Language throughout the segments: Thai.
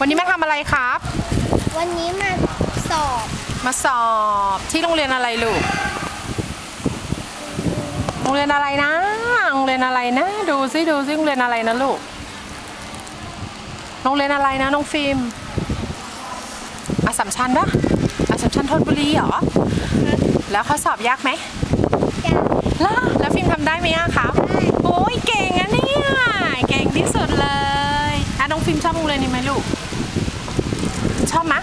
วันนี้มาทำอะไรครับ วันนี้มาสอบ มาสอบที่โรงเรียนอะไรลูก โรงเรียนอะไรนะ โรงเรียนอะไรนะ ดูซิดูซิโรงเรียนอะไรนะลูก โรงเรียนอะไรนะน้องฟิล์มอาสัมชัญปะอาสัมชัญธนบุรีเหรอ แล้วเขาสอบยากไหมจะล่ะแล้วฟิล์มทำได้ไหมอะครับโอ้ยเก่งอะเนี่ย เก่งที่สุดเลย อะน้องฟิล์มชอบโรงเรียนนี้ไหมลูก ชอบมะ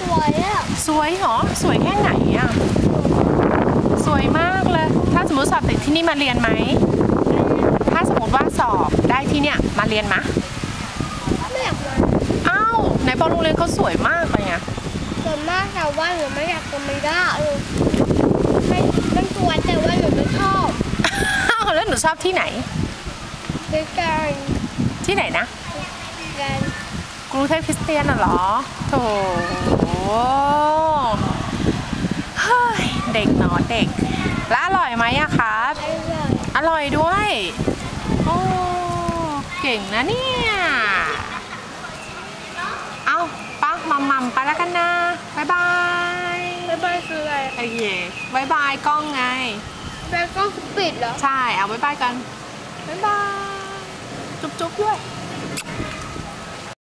สวยอะสวยเหรอ สวยแค่ไหนอะสวยมากเลย ถ้าสมมติสอบติดที่นี่มาเรียนไหม ถ้าสมมติว่าสอบได้ที่เนี่ยมาเรียนมะไม่อยากมาอ้าวไหนบอกโรงเรียนเขาสวยมากเลยไงส่วนมากแต่ว่าหนูไม่อยากจะไม่ได้เออไม่มันสวยแต่ว่าหนูไม่ชอบอ้าวแล้วหนูชอบที่ไหนด้วยกันที่ไหนนะกันก รุงเทพคริสเตียนน่ะเหรอโถเฮ้ยเด็กเนาะเด็ก แล้วอร่อยไหมอะครับ อร่อยอร่อยด้วย โอ้เก่งนะเนี่ย เอาปักมัมมัมไปแล้วกันนะบายบายบ๊ายบายคืออะไรโอเคบายบายกล้องไงแล้วก็ปิดเหรอ ใช่ เอาบายบายกันบายบาย จุ๊บจุ๊บด้วยบ